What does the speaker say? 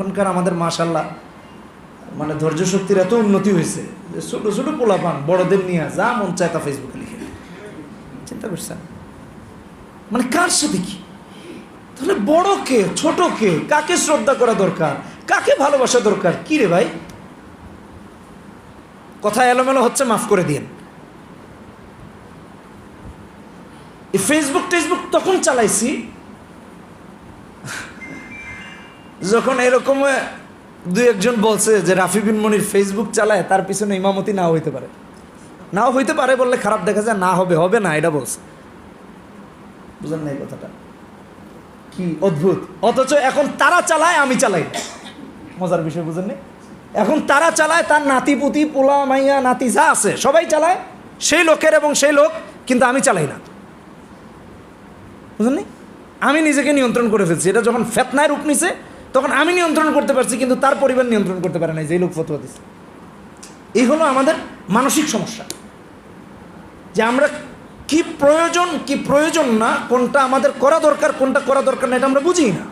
এখনকার আমাদের মাশাল্লাহ মানে ধৈর্য শক্তির এত উন্নতি হয়েছে যে ছোটো ছোটো পোলা পান বড়দের নিয়ে যা মন চায় তা ফেসবুকে লিখে চিন্তা করছেন? মানে কার সাথে কি? তাহলে বড় কে, ছোট কে, কাকে শ্রদ্ধা করা দরকার, কাকে ভালোবাসা দরকার? কি রে ভাই? কথা এলোমেলো হচ্ছে, মাফ করে দিন এই ফেসবুক টেসবুক তখন চালাইছি যখন এরকম দুই একজন বলছে যে রাফি বিন মনির ফেসবুক চালায়, তার পিছনে ইমামতি নাও হইতে পারে। নাও হইতে পারে বললে খারাপ দেখা যায়, না হবে হবে না, এটা বলছে। বুঝলেন না এই কথাটা? কি অদ্ভুত। অথচ এখন তারা চালায়, আমি চালাই। মজার বিষয়, বুঝেন নি? এখন তারা চালায়, তার নাতি পুতি, পোলা, মাইয়া, নাতি যা আছে, সবাই চালায়। সেই লোকের এবং সেই লোক, কিন্তু আমি চালাই না। বুঝলেন আমি নিজেকে নিয়ন্ত্রণ করে ফেলছি। এটা যখন ফেতনায় রূপ নিছে তখন আমি নিয়ন্ত্রণ করতে পারছি, কিন্তু তার পরিবার নিয়ন্ত্রণ করতে পারে না যে লোক ফতোয়া দিচ্ছে এই হলো আমাদের মানসিক সমস্যা। যে আমরা কি প্রয়োজন কি প্রয়োজন না, কোনটা আমাদের করা দরকার, কোনটা করা দরকার না, এটা আমরা বুঝি না।